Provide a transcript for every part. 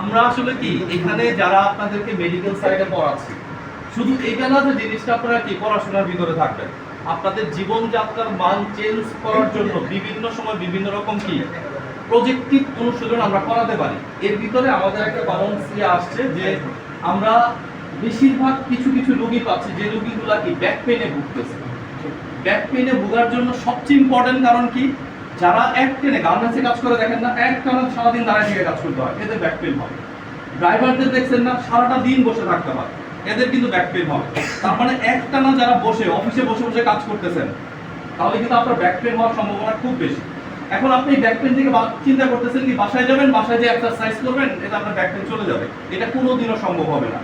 আমরা আসলে কি, এখানে যারা আপনাদেরকে মেডিকেল সাইডে পড়াচ্ছি, শুধু এইটা না যে জিনিসটা আপনারা কি পড়াশোনার ভিতরে থাকবেন। আপনাদের জীবনযাত্রার মান চেঞ্জ করার জন্য বিভিন্ন সময় বিভিন্ন রকম কি প্রজেক্টিভ অনুশীলন আমরা করাতে পারি। এর ভিতরে আমাদের একটা বাউন্স ইয়ে আসছে যে আমরা বেশিরভাগ কিছু কিছু রোগী পাচ্ছি, যে রোগীগুলা কি ব্যাক পেনে ভুগতেছে। ব্যাক পেনে ভোগার জন্য সবচেয়ে ইম্পর্টেন্ট কারণ কি? যারা এক টেনে গার্মেন্টসে কাজ করে, দেখেন না, এক টানা সারাদিন দাঁড়ায় থেকে কাজ করতে হয়। এদের ব্যাক হবে ড্রাইভারদের দেখছেন না, সারাটা দিন বসে থাকতে হয়। এদের কিন্তু ব্যাক হবে তার মানে এক টানা যারা বসে অফিসে বসে বসে কাজ করতেছেন, তাহলে কিন্তু আপনার ব্যাক পেন হওয়ার সম্ভাবনা খুব বেশি। এখন আপনি ব্যাক পেন থেকে চিন্তা করতেছেন কি, বাসায় যাবেন, বাসায় যে এক্সারসাইজ করবেন এটা আপনার ব্যাক পেন চলে যাবে। এটা কোনোদিনও সম্ভব হবে না।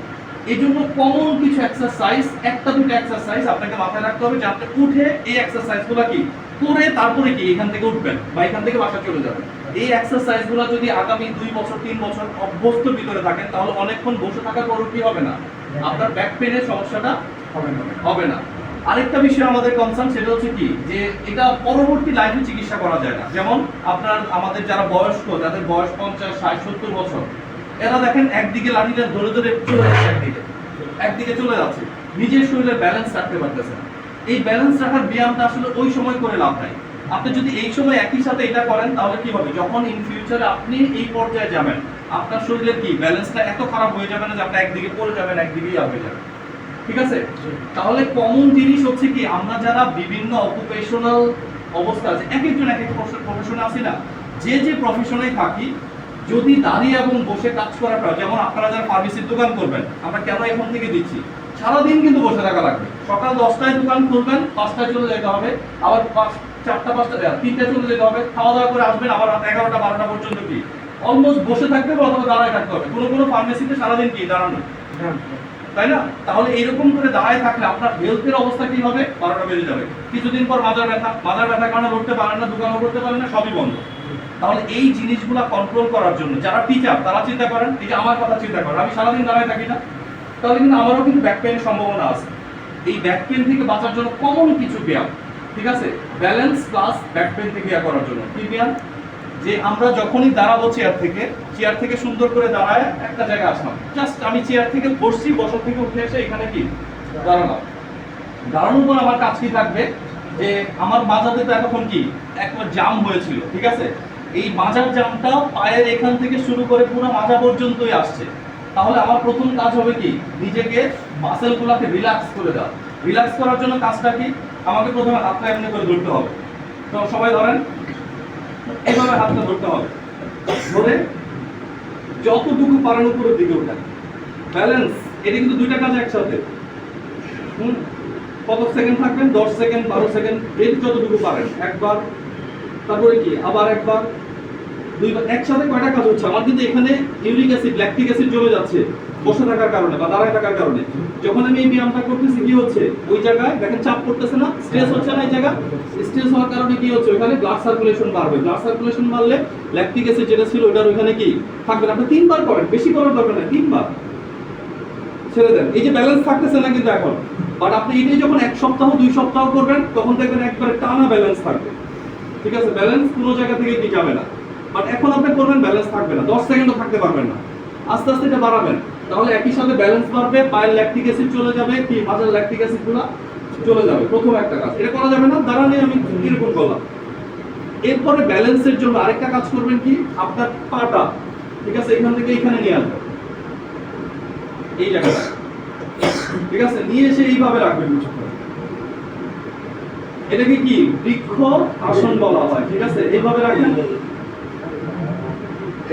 এই জন্য কমন কিছু এক্সারসাইজ একটা দুটো এক্সারসাইজ আপনাকে মাথায় রাখতে হবে যে আপনি উঠে এই এক্সারসাইজগুলো কি? করে তারপরে কি এখান থেকে উঠবেন বা এখান থেকে বাসা চলে যাবেন। এই এক্সারসাইজগুলো যদি আগামী দুই বছর, তিন বছর অভ্যস্ত ভিতরে থাকেন, তাহলে অনেকক্ষণ বসে থাকার পরও কি হবে না? আপনার ব্যাক পেনের সমস্যাটা হবে না। আরেকটা বিষয় আমাদের কনসার্ন সেটা হচ্ছে কি? যে এটা পরবর্তী লাইফে চিকিৎসা করা যায় না। যেমন আপনার, আমাদের যারা বয়স্ক, যাদের বয়স পঞ্চাশ, ষাট, সত্তর বছর, এরা দেখেন একদিকে লাঠিটা ধরে ধরে চলে যাচ্ছে একদিকে। একদিকে চলে যাচ্ছে। নিজের শরীরের ব্যালেন্স রাখতে পারতেছে না। এই ব্যালেন্স রাখার ব্যায়ামটা আসলে ওই সময় করে লাভ নাই। আপনি যদি এই সময় একই সাথে এটা করেন, তাহলে কি হবে? যখন ইন ফিউচারে আপনি এই পর্যায়ে যাবেন, আপনার শরীরের কি ব্যালেন্সটা এত খারাপ হয়ে যাবে না যে আপনি একদিকে পড়ে যাবেন, একদিকেই আপ হয়ে যাবেন? ঠিক আছে? তাহলে কমন জিনিস হচ্ছে কি, আমরা যারা বিভিন্ন অকুপেশনাল অবস্থা আছে, এক একজন এক এক প্রফেশনে আছি না, যে যে প্রফেশনে থাকি, যদি দাঁড়িয়ে এবং বসে কাজ করাটা যেমন আপনারা যারা ফার্মেসির দোকান করবেন, আমরা কেন এখন থেকে দিচ্ছি? সারাদিন কিন্তু বসে থাকা লাগবে। সকাল দশটায় দোকান খুলবেন, পাঁচটায় চলে যেতে হবে, আবার পাঁচ চারটা, পাঁচটা তিনটায় চলে যেতে হবে, খাওয়া দাওয়া করে আসবেন, আবার রাত এগারোটা, বারোটা পর্যন্ত কি অলমোস্ট বসে থাকতে হবে অথবা দাঁড়ায় থাকতে হবে। কোনো কোনো ফার্মেসিতে সারাদিন কি দাঁড়ানো। তাই না? তাহলে এইরকম করে দাঁড়ায় থাকলে আপনার হেলথের অবস্থা কি হবে? বারোটা বেজে যাবে। কিছুদিন পর মাজার ব্যথা। মাজার ব্যথার কারণে লড়তে পারেন না, দোকানও করতে পারেন না, সবই বন্ধ। তাহলে এই জিনিসগুলা কন্ট্রোল করার জন্য, যারা টিচার তারা চিন্তা করেন, এই যে আমার কথা চিন্তা করেন, আমি সারাদিন দাঁড়ায় থাকি না। তাহলে কিন্তু আমারও কিন্তু ব্যাক পেনের সম্ভাবনা আছে। এই ব্যাক পেন থেকে বাঁচার জন্য কমন কিছু ব্যায়াম, ঠিক আছে? ব্যালেন্স প্লাস ব্যাক পেন থেকে ইয়া করার জন্য। কি ব্যায়াম? যে আমরা যখনই দাঁড়াবো চেয়ার থেকে চেয়ার থেকে সুন্দর করে দাঁড়ায় একটা জায়গায় আসলাম। জাস্ট আমি চেয়ার থেকে বসছি বসর থেকে উঠে এসে এখানে কি? দাঁড়ালাম। দাঁড়ানোর পর আমার কাজ কি থাকবে? যে আমার মাজাতে তো এতক্ষণ কি? একবার জাম হয়েছিল, ঠিক আছে? এই মাজার জামটা পায়ের এখান থেকে শুরু করে পুরো মাজা পর্যন্তই আসছে। তাহলে আমার প্রথম কাজ হবে কি? নিজেকে মাসেলগুলোকে রিল্যাক্স করে দেওয়া। রিল্যাক্স করার জন্য কাজটা কি? আমাকে প্রথমে হাতটা এমনি করে ধরতে হবে। তো সবাই ধরেন এইভাবে হাতটা ধরতে হবে। ধরে যতটুকু পারেন উপরের দিকে ওঠেন ব্যালেন্স এটা কিন্তু দুইটা কাজ একসাথে। হুম? কত সেকেন্ড থাকবেন? দশ সেকেন্ড, বারো সেকেন্ড, এর যতটুকু পারেন। একবার, তারপরে কি? আবার একবার দুইবার একসাথে কয়টা কাজ হচ্ছে? আমার কিন্তু এখানে ইউরিক অ্যাসিড ল্যাকটিক অ্যাসিড জমে যাচ্ছে বসে থাকার কারণে বা দাঁড়ায় থাকার কারণে। যখন আমি এই ব্যায়ামটা করতেছি, কি হচ্ছে? ওই জায়গায় দেখেন চাপ পড়তেছে না স্ট্রেস হচ্ছে না এই জায়গা স্ট্রেস হওয়ার কারণে কি হচ্ছে? ওখানে ব্লাড সার্কুলেশন বাড়বে। ব্লাড সার্কুলেশন বাড়লে ল্যাকটিক অ্যাসিড যেটা ছিল ওটার ওখানে কি থাকবে আপনি তিনবার করেন, বেশি করার দরকার নেই, তিনবার। ছেড়ে দেন। এই যে ব্যালেন্স থাকতেছে না কিন্তু এখন। বাট আপনি এটাই যখন এক সপ্তাহ, দুই সপ্তাহ করবেন, তখন দেখবেন একবারে টানা ব্যালেন্স থাকবে। ঠিক আছে? ব্যালেন্স কোনো জায়গা থেকে কি যাবে না। বাট এখন আপনি করবেন ব্যালেন্স থাকবে না। দশ সেকেন্ডও থাকতে পারবেন না। আস্তে আস্তে এটা বাড়াবেন। তাহলে একই সাথে ব্যালেন্স বাড়বে, পায়ের ল্যাকটিক অ্যাসিড চলে যাবে, কি মাঝের ল্যাকটিক অ্যাসিডগুলা চলে যাবে, প্রথম একটা কাজ। এটা করা যাবে না, দাঁড়ালে আমি কীরকম করলাম। এরপরে ব্যালেন্সের জন্য আরেকটা কাজ করবেন কি, আপনার পাটা, ঠিক আছে, এখান থেকে এখানে নিয়ে আসবেন। এই জায়গাটা। ঠিক আছে, নিয়ে এসে এইভাবে রাখবেন কিছুক্ষণ। এটাকে কি, বৃক্ষ আসন বলা হয়, ঠিক আছে? এইভাবে রাখবেন।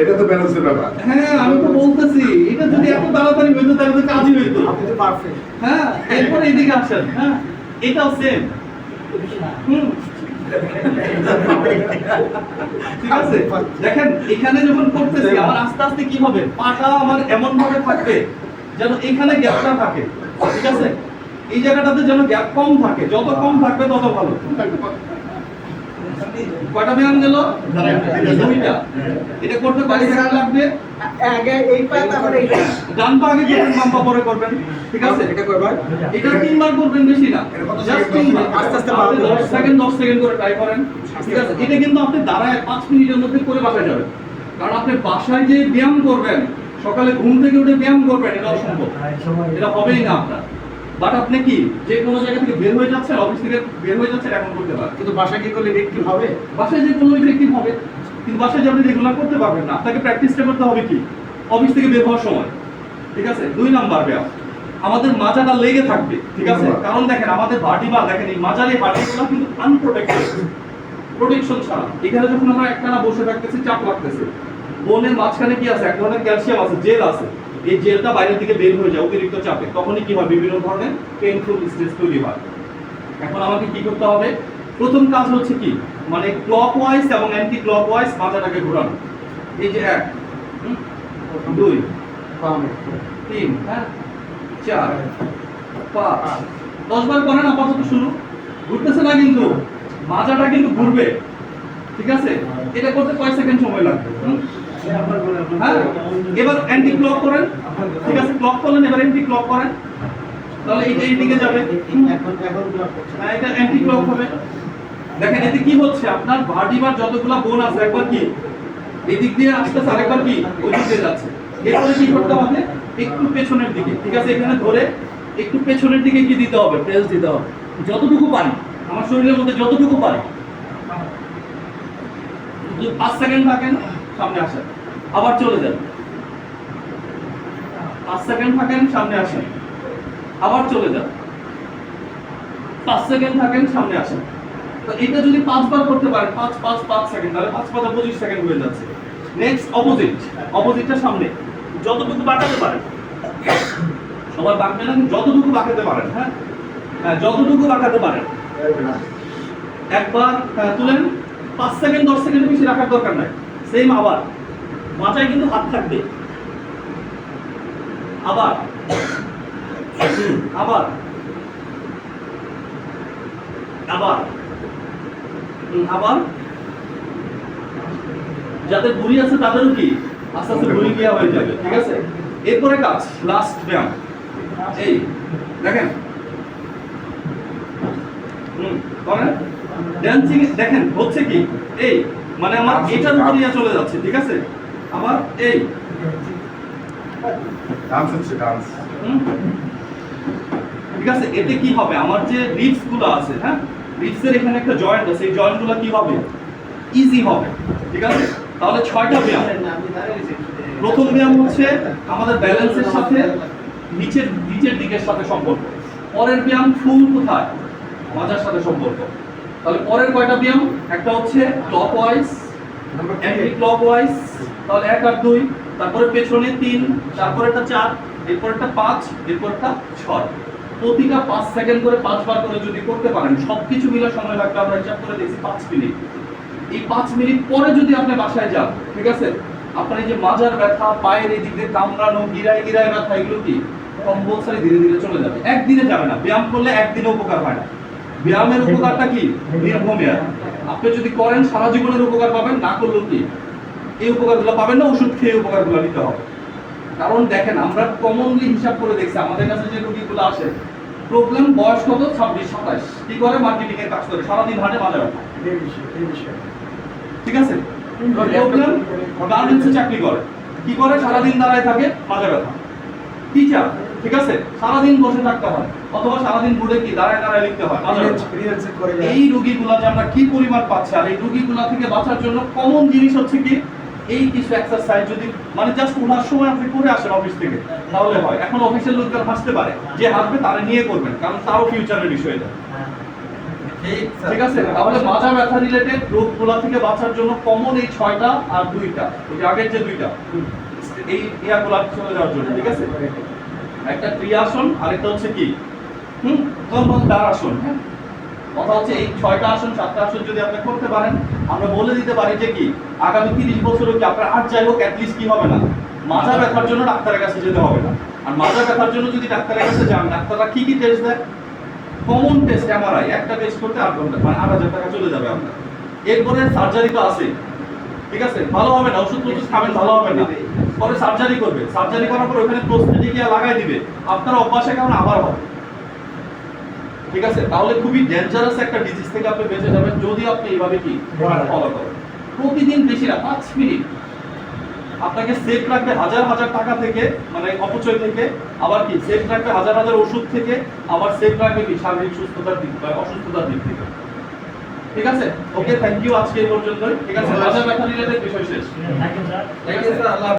এটা তো ব্যালেন্সের ব্যাপার। হ্যাঁ আমি তো বলতেছি এটা যদি এত তাড়াতাড়ি হইতো তাহলে তো কাজই হইতো। আপনি তো পারফেক্ট হ্যাঁ এরপরে এদিকে আসেন হ্যাঁ এটাও সেম হুম। ঠিক আছে? দেখেন এখানে যখন করতেছি আমার আস্তে আস্তে কি হবে? পাটা আমার এমন ভাবে থাকবে যেন এখানে গ্যাপটা থাকে। ঠিক আছে? এই জায়গাটাতে যেন গ্যাপ কম থাকে। যত কম থাকবে তত ভালো। ব্যায়াম গেল? দুইটা। এটা করতে সেকেন্ড লাগবে? আগে এই পা তারপরে এইটা ডান পা আগে করবেন বাম পা পরে করবেন ঠিক আছে? এটা করবার এটা তিনবার করবেন বেশি না। জাস্ট তিনবার। আস্তে আস্তে আপনি 10 সেকেন্ড 10 সেকেন্ড করে ট্রাই করেন ঠিক আছে? এটা কিন্তু আপনি দাঁড়ায় 5 মিনিটের মধ্যে করে বাসায় যাবেন। কারণ আপনি বাসায় যে ব্যায়াম করবেন সকালে ঘুম থেকে উঠে ব্যায়াম করবেন এটা অসম্ভব। এটা হবেই না আপনার। বাট আপনি কি যে কোনো জায়গা থেকে বের হয়ে যাচ্ছেন অফিস থেকে বের হয়ে যাচ্ছেন এখন করতে পারেন কিন্তু বাসায় কি করলে ব্যক্তি হবে? বাসায় যে কোনো ইফেক্টিভ হবে কিন্তু বাসায় যে আপনি রেগুলার করতে পারবেন না আপনাকে প্র্যাকটিসটা করতে হবে কি? অফিস থেকে বের হওয়ার সময়। ঠিক আছে? দুই নাম্বার ব্যায়াম। আমাদের মাজাটা লেগে থাকবে ঠিক আছে? কারণ দেখেন আমাদের বাটি বা দেখেন এই মাজার এই বাটিগুলো কিন্তু আনপ্রোটেক্টেড প্রোটেকশন ছাড়া। এখানে যখন আমরা একটানা বসে থাকতেছি চাপ লাগতেছে। বোনের মাঝখানে কি আছে? এক ধরনের ক্যালসিয়াম আছে জেল আছে। এই জেলটা বাইরের দিকে বের হয়ে যায়, অতিরিক্ত চাপে। তখনই কি হয়? বিভিন্ন ধরনের পেনফুল স্ট্রেস তৈরি হয়। এখন আমাকে কি করতে হবে? প্রথম কাজ হচ্ছে কি? মানে ক্লকওয়াইজ এবং অ্যান্টি ক্লকওয়াইজ মাথাটাকে ঘোরানো। এই যে এক দুই, তিন, চার, পাঁচ। দশ বার করেন, আপাতত শুরু। ঘুরতেছে না কিন্তু। মাজাটা কিন্তু ঘুরবে। ঠিক আছে? এটা করতে কয় সেকেন্ড সময় লাগবে? হ্যাঁ? এবার অ্যান্টি ক্লক করেন। ঠিক আছে ক্লক করলেন এবার অ্যান্টি ক্লক করেন। তাহলে এইটা এই দিকে যাবে। না, এটা অ্যান্টি ক্লক হবে। দেখেন এতে কি হচ্ছে? আপনার ভার্টিবার যতগুলা বোন আছে একবার কি? এদিক দিয়ে আসতেছে আরেকবার কি? ওই দিক যাচ্ছে। এরপরে কি করতে হবে? একটু পেছনের দিকে। ঠিক আছে এখানে ধরে একটু পেছনের দিকে কি দিতে হবে প্রেস দিতে হবে। যতটুকু পারি। আমার শরীরের মধ্যে যতটুকু পারি। পাঁচ সেকেন্ড থাকেন সামনে আসেন। আবার চলে যান। পাঁচ সেকেন্ড থাকেন সামনে আসেন। আবার চলে যান। পাঁচ সেকেন্ড থাকেন সামনে আসেন। তো এটা যদি পাঁচবার করতে পারেন পাঁচ পাঁচ পাঁচ সেকেন্ড তাহলে পাঁচ পাঁচ পঁচিশ সেকেন্ড হয়ে যাচ্ছে। নেক্সট অপোজিট অপোজিটটা সামনে। যতটুকু বাঁকাতে পারেন। সবার বাঁকবে না যতটুকু বাঁকাতে পারেন হ্যাঁ? হ্যাঁ যতটুকু বাঁকাতে পারেন। একবার। হ্যাঁ, তুলেন। পাঁচ সেকেন্ড দশ সেকেন্ড বেশি রাখার দরকার নাই। সেম আবার। মাথায় কিন্তু হাত থাকবে। আবার। আবার। আবার। আবার। যাদের বুড়ি আছে তাদেরও কি? আস্তে আস্তে বুড়ি গিয়া হয়ে যাবে। ঠিক আছে? এরপরে কাজ লাস্ট ব্যায়াম। এই, দেখেন। হুম ড্যান্সিং দেখেন, হচ্ছে কি? এই মানে আমার এটার উপর নিয়ে চলে যাচ্ছে ঠিক আছে? আবার এই। ডান্স হচ্ছে ডান্স ঠিক আছে এতে কি হবে? আমার যে রিপসগুলো আছে হ্যাঁ? রিপস এর এখানে একটা জয়েন্ট আছে এই জয়েন্টগুলো কি হবে? ইজি হবে ঠিক আছে? তাহলে ছয়টা ব্যায়াম। প্রথম ব্যায়াম হচ্ছে আমাদের ব্যালেন্সের সাথে নিচের নিচের দিকের সাথে সম্পর্ক। পরের ব্যায়াম ফুল কোথায়? মাজার সাথে সম্পর্ক। তাহলে পরের কয়টা ব্যায়াম একটা হচ্ছে clockwise anticlockwise তাহলে এক আর দুই তারপরে পেছনে তিন তারপরে একটা চার এরপর একটা পাঁচ এরপর একটা ছয়। প্রতিটা পাঁচ সেকেন্ড করে পাঁচবার করে যদি করতে পারেন সবকিছু মিলে সময় লাগবে আমরা হিসাব করে দেখছি পাঁচ মিনিট। এই পাঁচ মিনিট পরে যদি আপনি বাসায় যান ঠিক আছে? আপনার এই যে মাজার ব্যথা পায়ের এই দিক দিয়ে কামড়ানো গিরায় গিরায় ব্যথা এগুলো কি? কম্পালসারি ধীরে ধীরে চলে যাবে। একদিনে যাবে না ব্যায়াম করলে একদিনে উপকার হয় না। ব্যায়ামের উপকারটা কি? দীর্ঘমেয়াদ আপনি যদি করেন, সারা জীবনের উপকার পাবেন, না করলেও কি? এই উপকারগুলো পাবেন না, ওষুধ খেয়ে উপকারগুলো নিতে হবে। কারণ দেখেন, আমরা কমনলি হিসাব করে দেখছি, আমাদের কাছে যে রোগীগুলো আসে প্রবলেম বয়স কত? ছাব্বিশ সাতাশ কি করে? মার্কেটিং এর কাজ করে, সারাদিন হাটে ব্যথা ঠিক আছে? প্রবলেম গার্মেন্টসে চাকরি করে। কি করে? সারাদিন দাঁড়ায় থাকে মাজা ব্যথা। টিচার ঠিক আছে? সারাদিন বসে থাকতে হয়। অথবা সারাদিন বুড়ে কি দাঁড়ায় দাঁড়ায় লিখতে হয় এই রোগীগুলা যে আমরা কি পরিমাণ পাচ্ছি আর এই রোগীগুলা থেকে বাঁচার জন্য কমন জিনিস হচ্ছে কি এই কিছু এক্সারসাইজ যদি মানে জাস্ট ওনার সময় আপনি করে আসেন অফিস থেকে তাহলে হয়। এখন অফিসের লোকজন হাসতে পারে যে হাসবে তারা নিয়ে করবেন কারণ তারও ফিউচারের বিষয় এটা। ঠিক আছে? তাহলে মাজা ব্যথা রিলেটেড রোগগুলা থেকে বাঁচার জন্য কমন এই ছয়টা আর দুইটা ওই আগের যে দুইটা এই ইয়াগুলা চলে যাওয়ার জন্য ঠিক আছে? একটা ক্রিয়াসন আরেকটা হচ্ছে কি? হুম? কম্বল দ্বারাসন হ্যাঁ? কথা হচ্ছে এই ছয়টা আসন, সাতটা আসন যদি আপনি করতে পারেন, আমরা বলে দিতে পারি যে কি, আগামী তিরিশ বছরও কি আপনার আর যাই হোক অ্যাটলিস্ট কি হবে না? মাজা ব্যথার জন্য ডাক্তারের কাছে যেতে হবে না। আর মাজা ব্যথার জন্য যদি ডাক্তারের কাছে যান, ডাক্তাররা কি কি টেস্ট দেয়? কমন টেস্ট এমআরআই একটা টেস্ট করতে আট ঘণ্টা মানে আট হাজার টাকা চলে যাবে আপনার। এরপরে সার্জারি তো আছে। ঠিক আছে? ভালো হবে না? ওষুধ খাবেন, ভালো হবে না। পরে সার্জারি করবে। সার্জারি করার পর ওখানে প্রস্থেটিকিয়া লাগাই দিবে। আপনার অভ্যাসের কারণে আবার হবে। ঠিক আছে? তাহলে খুবই ডেঞ্জারাস একটা ডিজিজ থেকে আপনি বেঁচে যাবেন যদি আপনি এইভাবে কি ফলো করেন। প্রতিদিন বেশি না পাঁচ মিনিট। আপনাকে সেফ রাখবে হাজার হাজার টাকা থেকে মানে অপচয় থেকে আবার কি? সেফ রাখবে হাজার হাজার ওষুধ থেকে আবার সেফ রাখবে কি? শারীরিক সুস্থতার দিক বা অসুস্থতার দিক থেকে। ঠিক আছে? ওকে থ্যাংক ইউ আজকে এই পর্যন্তই। ঠিক আছে? বাজার ব্যথা রিলেটেড বিষয় শেষ। থ্যাংক ইউ স্যার ঠিক আছে আল্লাহ